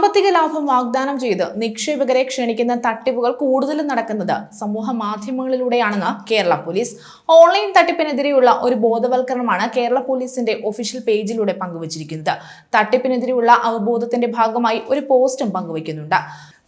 സാമ്പത്തിക ലാഭം വാഗ്ദാനം ചെയ്ത് നിക്ഷേപകരെ ക്ഷണിക്കുന്ന തട്ടിപ്പുകൾ കൂടുതലും നടക്കുന്നത് സമൂഹ മാധ്യമങ്ങളിലൂടെയാണെന്ന് കേരള പോലീസ്. ഓൺലൈൻ തട്ടിപ്പിനെതിരെയുള്ള ഒരു ബോധവൽക്കരണമാണ് കേരള പോലീസിന്റെ ഒഫീഷ്യൽ പേജിലൂടെ പങ്കുവച്ചിരിക്കുന്നത്. തട്ടിപ്പിനെതിരെയുള്ള അവബോധത്തിന്റെ ഭാഗമായി ഒരു പോസ്റ്റും പങ്കുവയ്ക്കുന്നുണ്ട്.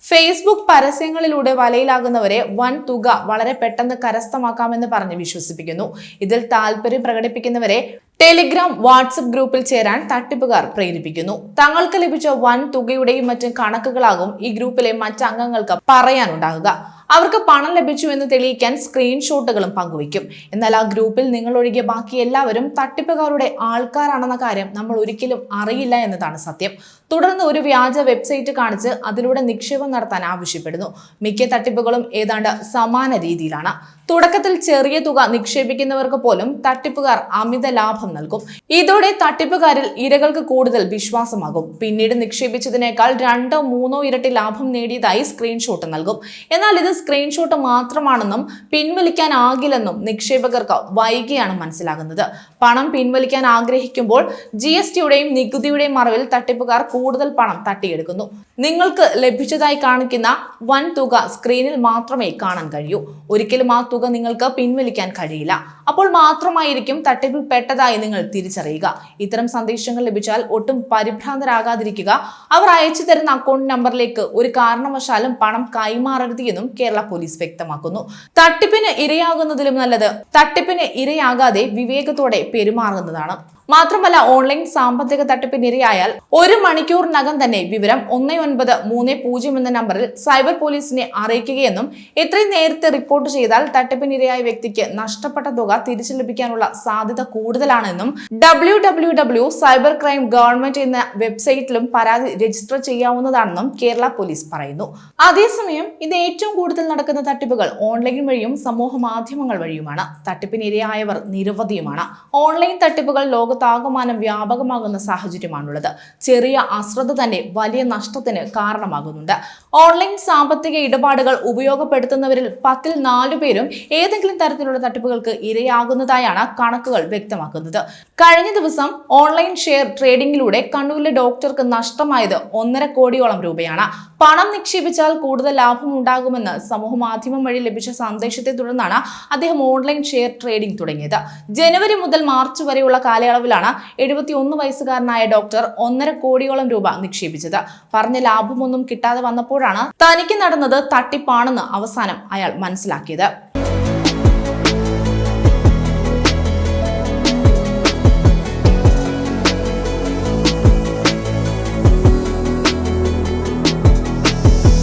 ഫേസ്ബുക്ക് പരസ്യങ്ങളിലൂടെ വലയിലാകുന്നവരെ വൻ തുക വളരെ പെട്ടെന്ന് കരസ്ഥമാക്കാമെന്ന് പറഞ്ഞ് വിശ്വസിപ്പിക്കുന്നു. ഇതിൽ താല്പര്യം പ്രകടിപ്പിക്കുന്നവരെ ടെലിഗ്രാം വാട്സപ്പ് ഗ്രൂപ്പിൽ ചേരാൻ തട്ടിപ്പുകാർ പ്രേരിപ്പിക്കുന്നു. തങ്ങൾക്ക് ലഭിച്ച വൻ തുകയുടെയും മറ്റും കണക്കുകളാകും ഈ ഗ്രൂപ്പിലെ മറ്റ് അംഗങ്ങൾക്ക് പറയാനുണ്ടാകുക. അവർക്ക് പണം ലഭിച്ചു എന്ന് തെളിയിക്കാൻ സ്ക്രീൻഷോട്ടുകളും പങ്കുവയ്ക്കും. എന്നാൽ ആ ഗ്രൂപ്പിൽ നിങ്ങൾ ഒഴികെ ബാക്കി എല്ലാവരും തട്ടിപ്പുകാരുടെ ആൾക്കാരാണെന്ന കാര്യം നമ്മൾ ഒരിക്കലും അറിയില്ല എന്നതാണ് സത്യം. തുടർന്ന് ഒരു വ്യാജ വെബ്സൈറ്റ് കാണിച്ച് അതിലൂടെ നിക്ഷേപം നടത്താൻ ആവശ്യപ്പെടുന്നു. മിക്ക തട്ടിപ്പുകളും ഏതാണ്ട് സമാന രീതിയിലാണ്. തുടക്കത്തിൽ ചെറിയ തുക നിക്ഷേപിക്കുന്നവർക്ക് പോലും തട്ടിപ്പുകാർ അമിത ലാഭം നൽകും. ഇതോടെ തട്ടിപ്പുകാരിൽ ഇരകൾക്ക് കൂടുതൽ വിശ്വാസമാകും. പിന്നീട് നിക്ഷേപിച്ചതിനേക്കാൾ രണ്ടോ മൂന്നോ ഇരട്ടി ലാഭം നേടിയതായി സ്ക്രീൻഷോട്ട് നൽകും. എന്നാൽ ഇത് സ്ക്രീൻഷോട്ട് മാത്രമാണെന്നും പിൻവലിക്കാനാകില്ലെന്നും നിക്ഷേപകർക്ക് വൈകിയാണ് മനസ്സിലാകുന്നത്. പണം പിൻവലിക്കാൻ ആഗ്രഹിക്കുമ്പോൾ ജി എസ് ടിയുടെയും നികുതിയുടെയും മറവിൽ തട്ടിപ്പുകാർ കൂടുതൽ പണം തട്ടിയെടുക്കുന്നു. നിങ്ങൾക്ക് ലഭിച്ചതായി കാണിക്കുന്ന വൻ തുക സ്ക്രീനിൽ മാത്രമേ കാണാൻ കഴിയൂ. ഒരിക്കലും ആ തുക നിങ്ങൾക്ക് പിൻവലിക്കാൻ കഴിയില്ല. അപ്പോൾ മാത്രമായിരിക്കും തട്ടിപ്പിൽ പെട്ടതായി നിങ്ങൾ തിരിച്ചറിയുക. ഇത്തരം സന്ദേശങ്ങൾ ലഭിച്ചാൽ ഒട്ടും പരിഭ്രാന്തരാകാതിരിക്കുക. അവർ അയച്ചു തരുന്ന അക്കൗണ്ട് നമ്പറിലേക്ക് ഒരു കാരണവശാലും പണം കൈമാറരുത് എന്നും കേരള പോലീസ് വ്യക്തമാക്കുന്നു. തട്ടിപ്പിന് ഇരയാകുന്നതിലും നല്ലത് തട്ടിപ്പിന് ഇരയാകാതെ വിവേകത്തോടെ പെരുമാറുന്നതാണ്. മാത്രമല്ല ഓൺലൈൻ സാമ്പത്തിക തട്ടിപ്പിന് ഇരയായാൽ ഒരു മണിക്കൂറിനകം തന്നെ വിവരം ഒന്ന് ഒൻപത് മൂന്ന് പൂജ്യം എന്ന നമ്പറിൽ സൈബർ പോലീസിനെ അറിയിക്കുകയെന്നും എത്രയും നേരത്തെ റിപ്പോർട്ട് ചെയ്താൽ തട്ടിപ്പിനിരയായ വ്യക്തിക്ക് നഷ്ടപ്പെട്ട തുക തിരിച്ചു ലഭിക്കാനുള്ള സാധ്യത കൂടുതലാണെന്നും W W W cyber crime government എന്ന വെബ്സൈറ്റിലും പരാതി രജിസ്റ്റർ ചെയ്യാവുന്നതാണെന്നും കേരള പോലീസ് പറയുന്നു. അതേസമയം ഇത് ഏറ്റവും കൂടുതൽ നടക്കുന്ന തട്ടിപ്പുകൾ ഓൺലൈൻ വഴിയും സമൂഹ മാധ്യമങ്ങൾ വഴിയുമാണ്. തട്ടിപ്പിനിരയായവർ നിരവധിയുമാണ്. ഓൺലൈൻ തട്ടിപ്പുകൾ ലോകത്താകമാനം വ്യാപകമാകുന്ന സാഹചര്യമാണുള്ളത്. ചെറിയ അശ്രദ്ധ തന്നെ വലിയ നഷ്ടത്തിന് കാരണമാകുന്നുണ്ട്. ഓൺലൈൻ സാമ്പത്തിക ഇടപാടുകൾ ഉപയോഗപ്പെടുത്തുന്നവരിൽ പത്തിൽ നാലു പേരും ഏതെങ്കിലും തരത്തിലുള്ള തട്ടിപ്പുകൾക്ക് ഇരയാകുന്നതായാണ് കണക്കുകൾ വ്യക്തമാക്കുന്നത്. കഴിഞ്ഞ ദിവസം ഓൺലൈൻ ഷെയർ ട്രേഡിംഗിലൂടെ കണ്ണൂരിലെ ഡോക്ടർക്ക് നഷ്ടമായത് ഒന്നര കോടിയോളം രൂപയാണ്. പണം നിക്ഷേപിച്ചാൽ കൂടുതൽ ലാഭം ഉണ്ടാകുമെന്ന് സമൂഹ മാധ്യമം വഴി ലഭിച്ച സന്ദേശത്തെ തുടർന്നാണ് അദ്ദേഹം ഓൺലൈൻ ഷെയർ ട്രേഡിംഗ് തുടങ്ങിയത്. ജനുവരി മുതൽ മാർച്ച് വരെയുള്ള കാലയളവിലാണ് എഴുപത്തി ഒന്ന് വയസ്സുകാരനായ ഡോക്ടർ ഒന്നര കോടിയോളം രൂപ നിക്ഷേപിച്ചത്. പറഞ്ഞ ലാഭമൊന്നും കിട്ടാതെ വന്നപ്പോഴാണ് തനിക്ക് നടന്നത് തട്ടിപ്പാണെന്ന് അവസാനം അയാൾ മനസ്സിലാക്കിയത്.